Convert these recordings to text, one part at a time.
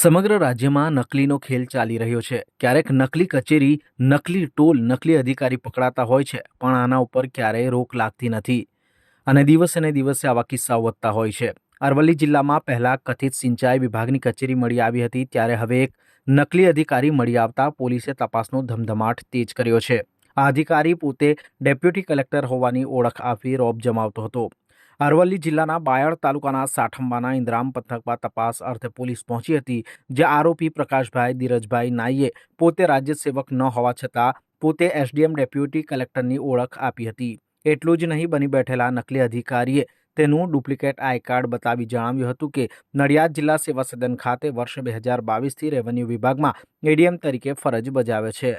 સમગ્ર રાજ્યમાં નકલીનો ખેલ ચાલી રહ્યો છે. ક્યારેક નકલી કચેરી, નકલી ટોલ, નકલી અધિકારી પકડાતા હોય છે, પણ આના ઉપર ક્યારેય રોક લાગતી નથી. અને દિવસે દિવસે આવા કિસ્સાઓ વધતા હોય છે. અરવલ્લી જિલ્લામાં પહેલાં કથિત સિંચાઈ વિભાગની કચેરી મળી આવી હતી, ત્યારે હવે એક નકલી અધિકારી મળી આવતા પોલીસે તપાસનો ધમધમાટ તેજ કર્યો છે. આ અધિકારી પોતે ડેપ્યુટી કલેક્ટર હોવાની ઓળખ આપી રોબ જમાવતો હતો. અરવલ્લી જિલ્લાના બાયડ તાલુકાના સાઠંબાના ઇન્દ્રામ પંથકમાં તપાસ અર્થે પોલીસ પહોંચી હતી, જે આરોપી પ્રકાશભાઈ ધીરજભાઈ નાઈએ પોતે રાજ્ય સેવક ન હોવા છતાં પોતે એસડીએમ ડેપ્યુટી કલેક્ટરની ઓળખ આપી હતી. એટલું જ નહીં, બની બેઠેલા નકલી અધિકારીએ તેનું ડુપ્લિકેટ આઈ કાર્ડ બતાવી જણાવ્યું હતું કે, નડિયાદ જિલ્લા સેવા સદન ખાતે વર્ષ બે હજાર બાવીસથી રેવન્યુ વિભાગમાં એડીએમ તરીકે ફરજ બજાવે છે.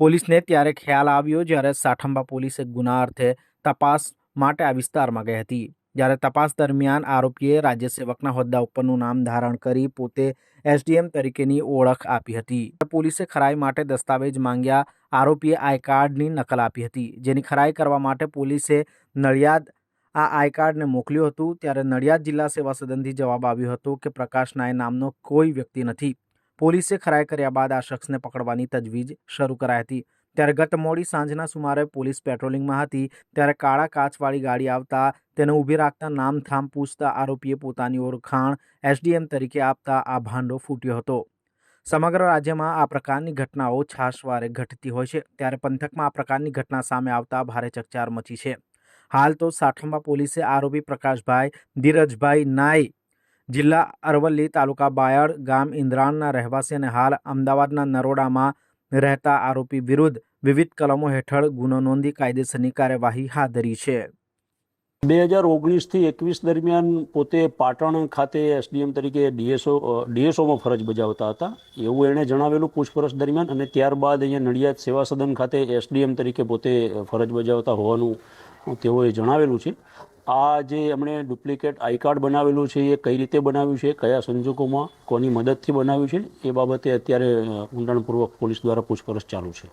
પોલીસને ત્યારે ખ્યાલ આવ્યો જ્યારે સાઠંબા પોલીસે ગુના અર્થે તપાસ માટે આ વિસ્તારમાં ગઈ હતી. જ્યારે તપાસ દરમિયાન આરોપીએ રાજ્ય સેવકના હોદ્દા ઉપરનું નામ ધારણ કરી પોતે એસડીએમ તરીકેની ઓળખ આપી હતી. પોલીસે ખરાઈ માટે દસ્તાવેજ માંગ્યા, આરોપીએ આઈ કાર્ડની નકલ આપી હતી. જેની ખરાઈ કરવા માટે પોલીસે નડિયાદ આ આઈ કાર્ડને મોકલ્યું હતું. ત્યારે નડિયાદ જિલ્લા સેવા સદનથી જવાબ આવ્યો હતો કે પ્રકાશ નાય નામનો કોઈ વ્યક્તિ નથી. પોલીસે ખરાઈ કર્યા બાદ આ શખ્સને પકડવાની તજવીજ શરૂ કરાઈ હતી. ત્યારે ગત મોડી સાંજના સુમારે પોલીસ પેટ્રોલિંગમાં હતી. ત્યારે કાળા કાચવાળી ગાડી આવતા તેને ઊભી રાખતા નામથામ પૂછતા આરોપીએ પોતાની ઓળખાણ એસડીએમ તરીકે આપતા આ ભાંડો ફૂટ્યો હતો. સમગ્ર રાજ્યમાં આ પ્રકારની ઘટનાઓ છાશવારે ઘટતી હોય છે. ત્યારે પંથકમાં આ પ્રકારની ઘટના સામે આવતા ભારે ચકચાર મચી છે. હાલ તો સાઠંબા પોલીસે આરોપી પ્રકાશભાઈ, ધીરજભાઈ નાય જિલ્લા અરવલ્લી તાલુકા બાયડ ગામ ઇન્દ્રાણના રહેવાસી અને હાલ અમદાવાદના નરોડામાં રહેતા આરોપી વિરુદ્ધ વિવિધ કલમો હેઠળ ગુનો નોંધી કાયદેસરની કાર્યવાહી હાથ ધરી છે. બે હજાર ઓગણીસથી એકવીસ દરમિયાન પોતે પાટણ ખાતે એસડીએમ તરીકે ડીએસઓ ડીએસઓમાં ફરજ બજાવતા હતા. એવું એણે જણાવેલું પૂછપરછ દરમિયાન અને ત્યારબાદ અહીંયા નડિયાદ સેવા સદન ખાતે એસડીએમ તરીકે પોતે ફરજ બજાવતા હોવાનું તેઓએ જણાવેલું છે. આ જે એમણે ડુપ્લિકેટ આઈ કાર્ડ બનાવેલું છે, એ કઈ રીતે બનાવ્યું છે, કયા સંજોગોમાં કોની મદદથી બનાવ્યું છે, એ બાબતે અત્યારે ઊંડાણપૂર્વક પોલીસ દ્વારા પૂછપરછ ચાલુ છે.